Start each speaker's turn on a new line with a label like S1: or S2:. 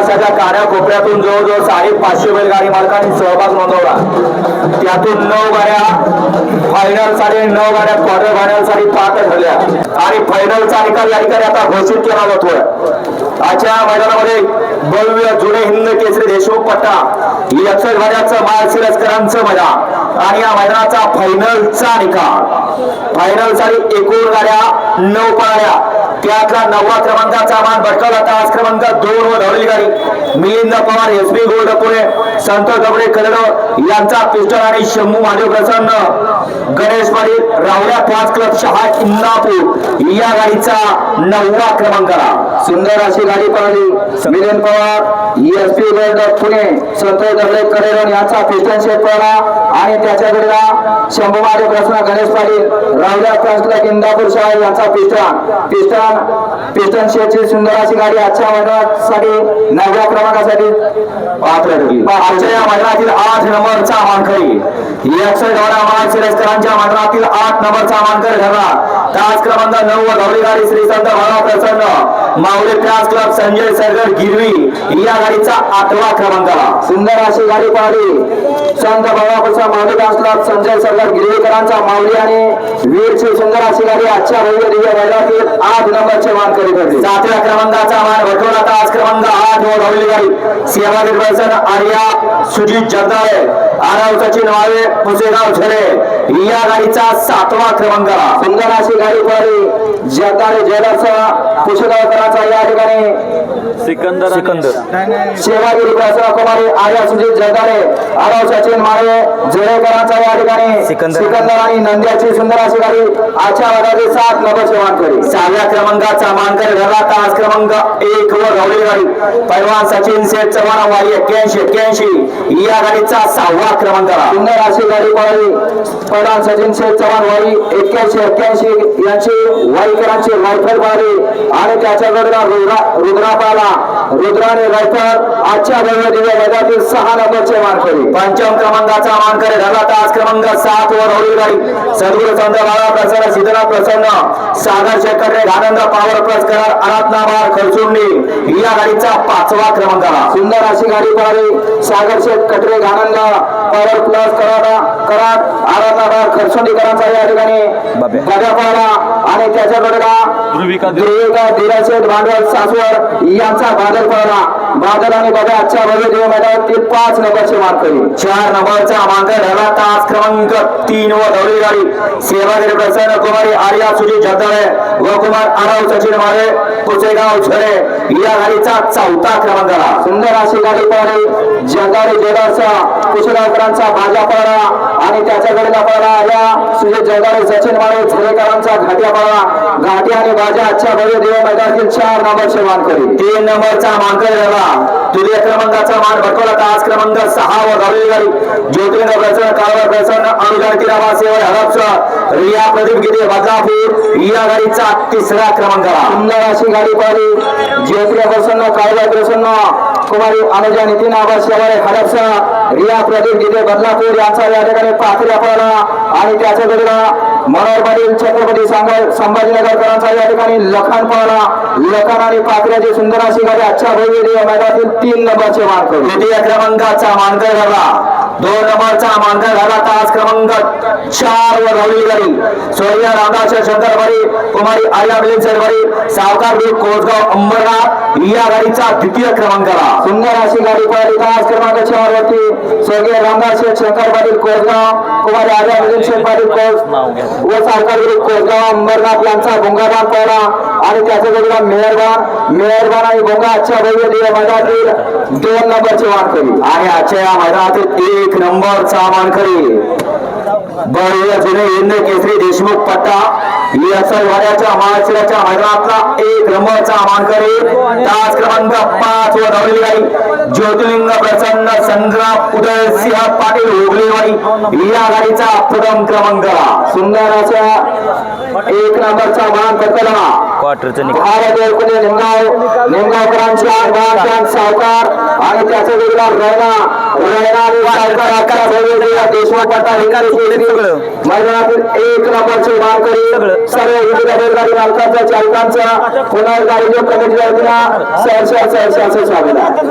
S1: महाराष्ट्राच्या काऱ्या कोपऱ्यातून जवळजवळ साडेपाचशे बैलगाडी मालकांनी सहभाग नोंदवला. त्यातून नऊ गाड्या फायनलसाठी नऊ गाड्या क्वार्टर फायनलसाठी पात्र ठरल्या. आणि फायनलचा निकाल या ठिकाणी आता घोषित केला जातोय. आजच्या मैदानामध्ये भव्य जुने हिंद केसरी देशमुख पट्टा एकसठ गाड्याचं सिरस्करांचं मैदान आणि या मैदानाचा फायनलचा निकाल. फायनलसाठी एकूण गाड्या नऊ पाळ्या त्यातला नववा क्रमांकाचा मान भटकल आता आज क्रमांक दोन व धवळी गाडी. Milind Pawar S B gold Pune Santosh Dabde Kalad यांचा पिस्टल आणि शंभू महादेव प्रसन्न. गणेश पाटील रावल्या पाच क्लब शहा इंदापूर या गाडीचा नववा क्रमांकाला. सुंदर अशी गाडी पळाली. Milind Pawar S B gold Pune Santosh Dabde कलेडन यांचा पिस्टल शेत पळाला. आणि त्याच्याकडे शंभू महादेव प्रसन्न गणेश पाटील रावल्या पाच क्लब इंदापूर शहा यांचा पिस्टन पिस्टन पिस्टन शेटची सुंदर अशी गाडी आजच्या मैदानासाठी नवव्या क्रमांकासाठी पात्र ठरली. आजच्या या मैदानातील आठ नंबरचा मानकरी. एकसठ गाडा महाराज शिरस्करांच्या मैदानातील आठ नंबरचा मानकरी ठरला. तास क्रमांक नऊ व धावली गाडी श्री संत भावा प्रसन्न। माऊली प्यास क्लब संजय सरगर गिरवी। या गाडीचा आठवा क्रमांकाला सुंदर अशी गाडी पाहिली संत भावा माऊली प्यास क्लब संजय सरगर गिरवीकरांचा माऊली आणि वीरची सुंदर अशी गाडी आजच्या भव्य दिव्य मैदानातील आठ नंबरचे मान मानकरी ठरली सातव्या क्रमांकाचा मान भटवला तास क्रमांक आठ व धावली गाडी. सेवा निर्वसन आर्या सुजित जगदाळे. आराव सचिन वाळे पुसेगाव झरे. या गाडीचा सातवा क्रमांक. सुंदर अशी गाडी पळाली. जगदारे जयदर्शना पुसेगावकरांचा या ठिकाणी.
S2: सिकंदर सिकंदर.
S1: सेवागिरी प्रसन्न कुमारी आर्या सुजित जगदाळे आरव सचिन माळे झरेकरांचा या ठिकाणी
S2: सिकंदर.
S1: सिकंदर आणि नंद्याची सुंदर अशी गाडी आजच्या वर्गातील सात नंबरचे मानकरी सहाव्या क्रमांकाचा मानकरी ठरला तास क्रमांक एक व गवळी गाडी. पैलवान सचिन सेठ चव्हाण वाई एक्क्याऐंशी एक्क्याऐंशी. या गाडीचा सहावा क्रमांकाला सुंदर अशी गाडी पळाली. पैलवान सचिन शेठ चव्हाण वाई एक्क्याऐंशी एक्क्याऐंशी यांची वाईकरांची रायफल पळाली. आणि त्याच्याकडे रुद्रा रुद्रा पाला रुद्राने रायफल आजच्या भव्य दिव्य मैदानातील सहा नंबरचे मानकरी पंचम क्रमांकाचा मानकरी ठरला तास क्रमांक सात वर होळी गाडी. सद्गुरू संत बाळा प्रसन्न सिद्धनाथ प्रसन्न सागर शेखर रे आनंद पावर प्लस करार अनाथनाबार खरचुंडी. या गाडीचा पाचवा क्रमांकाला. सुंदर अशी गाडी पळाली. सागर शेठ कटरे आनंद पॉवर प्लस कराडा कराड आनंदाबाद खरचुंडीकरांचा या ठिकाणी.
S2: बाब्या.
S1: बघा पळाला. आणि त्याच्याकडे
S2: ध्रुविका दे-
S1: ध्रुविका धीराशेठ भांडवल सासवड यांचा बादल पळाला. बादल आणि बघा आजच्या भव्य मैदानातील पाच नंबरचे चार नंबरचा मानकर तास क्रमांक तीन व धवळी गाडी. सेवागिरी प्रसन्न कुमारी आर्या सुजित जगदाळे व कुमार आराव सचिन पुसेगाव झरे. या गाडीचा चौथा क्रमांकाला सुंदर अशी गाडी पळाली. जगदाळे जेदारचा पुसेगावकरांचा भाजा पळाला. आणि त्याच्याकडे पळाला या सुजित जगदाळे सचिन माळे झरेकरांचा घाट्या पळाला. घाटी आणि बाजा आजच्या भव्य दिव्य मैदानातील चार नंबरचे मानकरी. तीन नंबरचा मानकरी ठरला तुझ्या क्रमांकाचा मान भटकवला तास क्रमांक सहा व गाडी गाडी. ज्योतिर्लिंग प्रसन्न काळवर प्रसन्न अनुदान किराबा सेवा हडपचा. रिया प्रदीप गिरे बदलापूर. या गाडीचा तिसरा क्रमांकाला सुंदर अशी गाडी पाहिली. ज्योतिर्लिंग प्रसन्न काळवर प्रसन्न. कुमारी अनुजा नितीन आबा शेवाळे हडपचा रिया प्रदीप गिरे बदलापूर यांचा या ठिकाणी पाथऱ्या पळाला आणि त्याच्याकडे मनोहर पाटील छत्रपती सांग- संभाजीनगरकरांचा या ठिकाणी लखान पळाला लखान आणि पाथऱ्याची सुंदर अशी गाडी आजच्या भव्य दिव्य मैदानातील तीन नंबरचे मानकर तृतीय क्रमांकाचा मानकर झाला दोन नंबरचा मानकर झाला तास क्रमांक चार वर धावली गाडी. सोनिया रामदास शंकरबाई कुमारी आर्या मिलिंद सरबाई सावकार ग्रुप कोसगाव अंबरनाथ या गाडीचा द्वितीय क्रमांकाला सुंदर अशी गाडी पळाली तास क्रमांक चार वरती स्वर्गीय रामदास शंकर पाटील कोसगाव कुमारी आर्या मिलिंद पाटील कोस व सावकार ग्रुप कोसगाव अंबरनाथ यांचा भोंगाबान पळला. आणि त्याच्या जोडीला मेहरबान मेहरबान आणि भोंगा आजच्या भव्य मैदानातील दोन नंबरचे मानकरी आणि आजच्या या मैदानातील एक नंबरचा मानकरी भव्य जुने हिंद केसरी देशमुख पट्टा याचा वाड्याच्या महाशिराच्या मैदानातला एक नंबरचा मानकरी तास क्रमांक पाच व धावलेली गाडी. ज्योतिर्लिंग प्रसन्न संग्राम उदय सिंह पाटील हुगलेवाडी या गाडीचा प्रथम क्रमांकाला सुंदर अशा एक नंबरचा मान पटकला
S2: क्वार्टरचं निकाल.
S1: भारत एरकुले निमगाव. निमगावकरांच्या गावच्या सावकार आणि त्याच्या वेगळा रैना. रैना आणि सावकार अकरा भव्य देशमुख पट्टा एकाच
S2: सगळं.
S1: मैदानातील एक नंबरचे मानकरी सर्व विविध बैलगाडी मालकांचा चालकांचा. स्वागत.